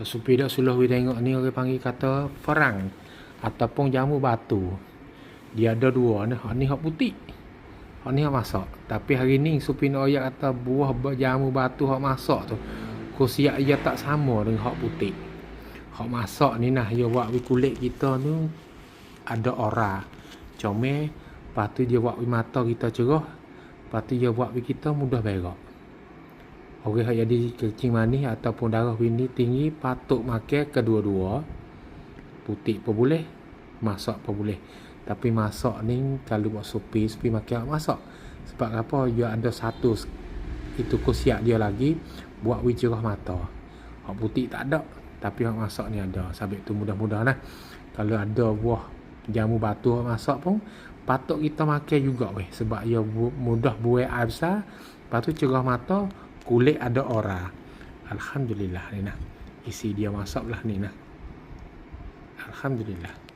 Supi dak suluh we tengok ni orang panggil kata perang ataupun jamu batu. Dia ada dua ni, hak ni hak putih. Hak ni hak masak. Tapi hari ni supi nak ayat kata buah jamu batu hak masak tu. Kusiak ia tak sama dengan hak putih. Hak masak ni nah dia buat kulit kita tu ada ora. Comel, lepas tu dia buat mata kita cerah. Lepas tu dia buat kita mudah berak. Orang yang jadi kencing manis ataupun darah bini tinggi patut makan kedua-dua. Putih pun boleh, masak pun boleh. Tapi masak ni kalau buat supi, supi makan masak. Sebab apa? Dia ada satu itu kusiak dia lagi buat wicerah mata. Hak putih tak ada, tapi hak masak ni ada. Sebab tu mudah-mudahan lah. Kalau ada buah jamu batu hak masak pun patut kita makan juga weh sebab ia mudah buat air besar. Lepas tu cerah mata, kulit ada ora. Alhamdulillah ni nah. Isi dia masak lah ni nah. Alhamdulillah.